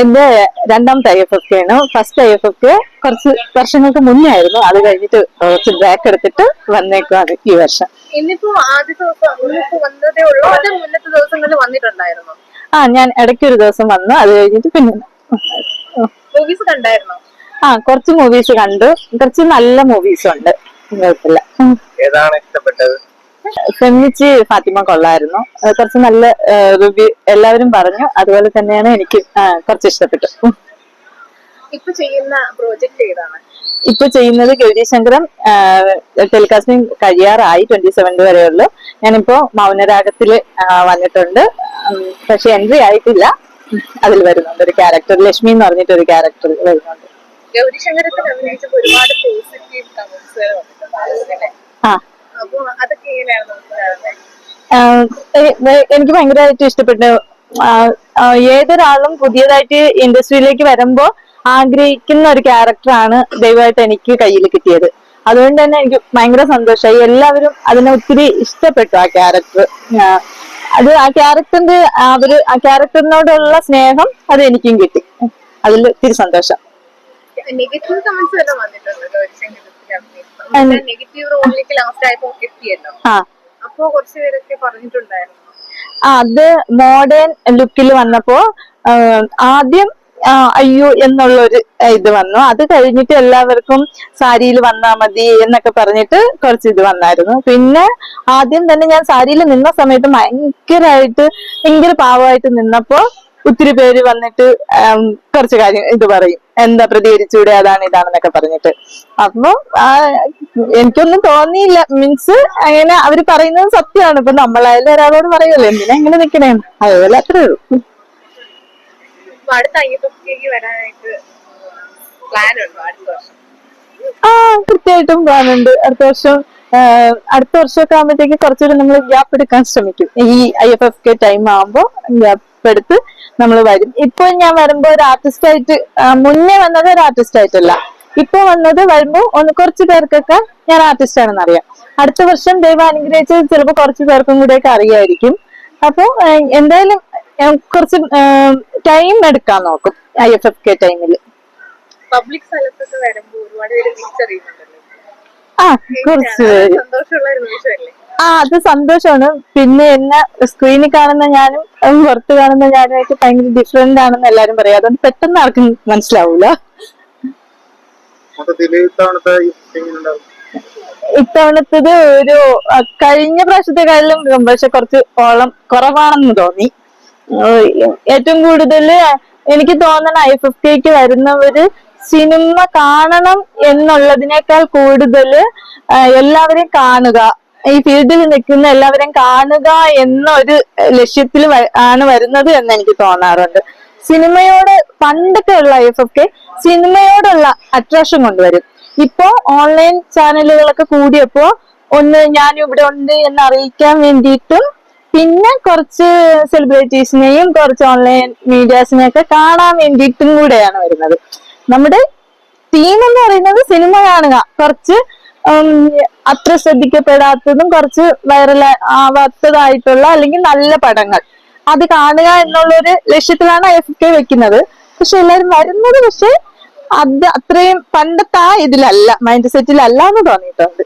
എന്റെ രണ്ടാമത്തെ I F F ആണ്. First I F F K കുറച്ച് വർഷങ്ങൾക്ക് മുന്നേ ആയിരുന്നു. അത് കഴിഞ്ഞിട്ട് കുറച്ച് ബ്രേക്ക് എടുത്തിട്ട് വന്നേക്കാണ് ഈ വർഷം. ഇന്നിപ്പോ ആദ്യത്തെ ദിവസം വന്നതേ ഉള്ളൂ. അത് മുന്നത്തെ ദിവസങ്ങളിൽ വന്നിട്ടുണ്ടായിരുന്നു? ആ ഞാൻ ഇടയ്ക്ക് ഒരു ദിവസം വന്നു. അത് കഴിഞ്ഞിട്ട് പിന്നെ മൂവീസ് കണ്ടായിരുന്നു? ആ കുറച്ച് മൂവീസ് കണ്ടു. കുറച്ച് നല്ല മൂവീസ് ഉണ്ട്. കുഴപ്പമില്ല. ഏതാണ് ഇഷ്ടപ്പെട്ടത്? ഫെമിനിച്ച് ഫാത്തിമ കൊള്ളായിരുന്നു. കുറച്ച് നല്ല റിവ്യൂ എല്ലാവരും പറഞ്ഞു. അതുപോലെ തന്നെയാണ് എനിക്ക് കുറച്ച് ഇഷ്ടപ്പെട്ടു. ഇപ്പൊ ചെയ്യുന്ന പ്രോജക്ട് ഏതാണ്? ഇപ്പൊ ചെയ്യുന്നത് ഗൗരി ശങ്കരം ടെലികാസ്റ്റിംഗ് കഴിയാറായി ട്വന്റി സെവൻത് വരെയുള്ളൂ ഞാനിപ്പോ മൗനരാഗത്തിൽ ആ, വന്നിട്ടുണ്ട്. പക്ഷെ എൻട്രി ആയിട്ടില്ല. അതിൽ വരുന്നുണ്ട് ഒരു ക്യാരക്ടർ. ലക്ഷ്മി എന്ന് പറഞ്ഞിട്ട് ഒരു ക്യാരക്ടർ വരുന്നുണ്ട്. ഗൗരി ശങ്കരത്തിൽ അഭിനയിച്ചപ്പോ ഒരുപാട് പോസിറ്റീവ് കമന്റ്സ് ആ. അപ്പൊ അതൊക്കെ എനിക്ക് ഭയങ്കരമായിട്ട് ഇഷ്ടപ്പെട്ടു ഏതൊരാളും പുതിയതായിട്ട് ഇൻഡസ്ട്രിയിലേക്ക് വരുമ്പോ ആഗ്രഹിക്കുന്ന ഒരു ക്യാരക്ടറാണ് ദയവായിട്ട് എനിക്ക് കയ്യിൽ കിട്ടിയത്. അതുകൊണ്ട് തന്നെ എനിക്ക് ഭയങ്കര സന്തോഷമായി. എല്ലാവരും അതിനെ ഒത്തിരി ഇഷ്ടപ്പെട്ടു ആ ക്യാരക്ടർ. അത് ആ ക്യാരക്ടറിന്റെ അവർ ആ ക്യാരക്ടറിനോടുള്ള സ്നേഹം അത് എനിക്കും കിട്ടി. അതിൽ ഒത്തിരി സന്തോഷം. നെഗറ്റീവ് കമന്റ്സ് വരെ വന്നിട്ടുണ്ടല്ലോ ഒരു ശങ്കരത്തിൽ അഭിനയിച്ചപ്പോൾ നെഗറ്റീവ് റോളിലേക്ക് ലാസ്റ്റ് ആയപ്പോ എത്തിയല്ലോ അപ്പോ കുറച്ച് പേരൊക്കെ പറഞ്ഞിട്ടുണ്ടായിരുന്നു. അത് മോഡേൺ ലുക്കിൽ വന്നപ്പോ ആദ്യം അയ്യോ എന്നുള്ള ഒരു ഇത് വന്നു. അത് കഴിഞ്ഞിട്ട് എല്ലാവർക്കും സാരിയിൽ വന്നാ മതി എന്നൊക്കെ പറഞ്ഞിട്ട് കുറച്ച് ഇത് വന്നായിരുന്നു. പിന്നെ ആദ്യം തന്നെ ഞാൻ സാരിയിൽ നിന്ന സമയത്ത് ഭയങ്കരമായിട്ട് ഭയങ്കര പാവമായിട്ട് നിന്നപ്പോ ഒത്തിരി പേര് വന്നിട്ട് കുറച്ച് കാര്യം ഇത് പറയും. എന്താ പ്രതികരിച്ചൂടെ അതാണ് ഇതാണെന്നൊക്കെ പറഞ്ഞിട്ട്. അപ്പൊ ആ, എനിക്കൊന്നും തോന്നിയില്ല. മീൻസ് അങ്ങനെ അവർ പറയുന്നത് സത്യമാണ്. ഇപ്പൊ നമ്മളായാലും ഒരാളോട് പറയുമല്ലോ എന്തിനാ ഇങ്ങനെ നിക്കണേ? അതുപോലെ അത്രേ ഉള്ളൂ. അടുത്ത പ്ലാൻ ഉണ്ട് അടുത്ത വർഷം? ആ പ്ലാനുണ്ട്. അടുത്ത വർഷം അടുത്ത വർഷമൊക്കെ ആകുമ്പോഴത്തേക്ക് കുറച്ചുകൂടി നമ്മൾ ഗ്യാപ്പ് എടുക്കാൻ ശ്രമിക്കും. ഈ I F F K time ആകുമ്പോൾ ഗ്യാപ്പ് എടുത്ത് നമ്മൾ വരും. ഇപ്പൊ ഞാൻ വരുമ്പോ ഒരു ആർട്ടിസ്റ്റ് ആയിട്ട് മുന്നേ വന്നത് ഒരു ആർട്ടിസ്റ്റ് ആയിട്ടല്ല. ഇപ്പൊ വന്നത് വരുമ്പോ ഒന്ന് കുറച്ച് പേർക്കൊക്കെ ഞാൻ ആർട്ടിസ്റ്റ് ആണെന്ന് അറിയാം. അടുത്ത വർഷം ദൈവം അനുഗ്രഹിച്ച് ചിലപ്പോൾ കുറച്ച് പേർക്കും കൂടെയൊക്കെ അറിയായിരിക്കും. അപ്പൊ എന്തായാലും കുറച്ച് ടൈം എടുക്കാൻ നോക്കും ഐ എഫ് എഫ് കെ ടൈമിൽ പബ്ലിക് സ്ഥലത്തൊക്കെ വരുമ്പോ ഒരുപാട് പേര് തിരിച്ചറിയുന്നുണ്ടല്ലോ ആ കുറച്ച് പേര്. സന്തോഷമുള്ള ഒരു നിമിഷമല്ലേ? ആ അത് സന്തോഷമാണ് പിന്നെ എന്നെ സ്ക്രീനിൽ കാണുന്ന ഞാനും പുറത്ത് കാണുന്ന ഞാനുമായിട്ട് ഭയങ്കര ഡിഫറെന്റ് ആണെന്ന് എല്ലാരും പറയാം. അതുകൊണ്ട് പെട്ടെന്ന് ആർക്കും മനസ്സിലാവൂല. ഇത്തവണത്തത് ഒരു കഴിഞ്ഞ കഴിഞ്ഞ പ്രാവശ്യത്തെക്കാളിലും പക്ഷെ കുറച്ച് ഓളം കുറവാണെന്ന് തോന്നി. ഏറ്റവും കൂടുതൽ എനിക്ക് തോന്നണ ഐ ഫിഫ്റ്റിക്ക് വരുന്നവര് സിനിമ കാണണം എന്നുള്ളതിനേക്കാൾ കൂടുതൽ എല്ലാവരെയും കാണുക. ഈ ഫീൽഡിൽ നിൽക്കുന്ന എല്ലാവരും കാണുക എന്നൊരു ലക്ഷ്യത്തിൽ ആണ് വരുന്നത് എന്ന് എനിക്ക് തോന്നാറുണ്ട്. സിനിമയോട് പണ്ടൊക്കെ ഉള്ള ലൈഫ് എഫ് സിനിമയോടുള്ള അട്രാക്ഷൻ കൊണ്ടുവരും. ഇപ്പോ ഓൺലൈൻ ചാനലുകളൊക്കെ കൂടിയപ്പോ ഒന്ന് ഞാൻ ഇവിടെ ഉണ്ട് എന്ന് അറിയിക്കാൻ വേണ്ടിയിട്ടും പിന്നെ കുറച്ച് സെലിബ്രിറ്റീസിനെയും കുറച്ച് ഓൺലൈൻ മീഡിയാസിനെയൊക്കെ കാണാൻ വേണ്ടിയിട്ടും കൂടെയാണ് വരുന്നത്. നമ്മുടെ തീം എന്ന് പറയുന്നത് സിനിമ കാണുക. കുറച്ച് അത്ര ശ്രദ്ധിക്കപ്പെടാത്തതും കുറച്ച് വൈറൽ ആവാത്തതായിട്ടുള്ള അല്ലെങ്കിൽ നല്ല പടങ്ങൾ. അത് കാണുക എന്നുള്ളൊരു ലക്ഷ്യത്തിലാണ് എഫ് കെ വെക്കുന്നത്. പക്ഷെ എല്ലാവരും വരുന്നത് പക്ഷെ അത് അത്രയും പണ്ടത്തെ ആ ഇതിലല്ല മൈൻഡ് സെറ്റിലല്ല എന്ന് തോന്നിയിട്ടുണ്ട്.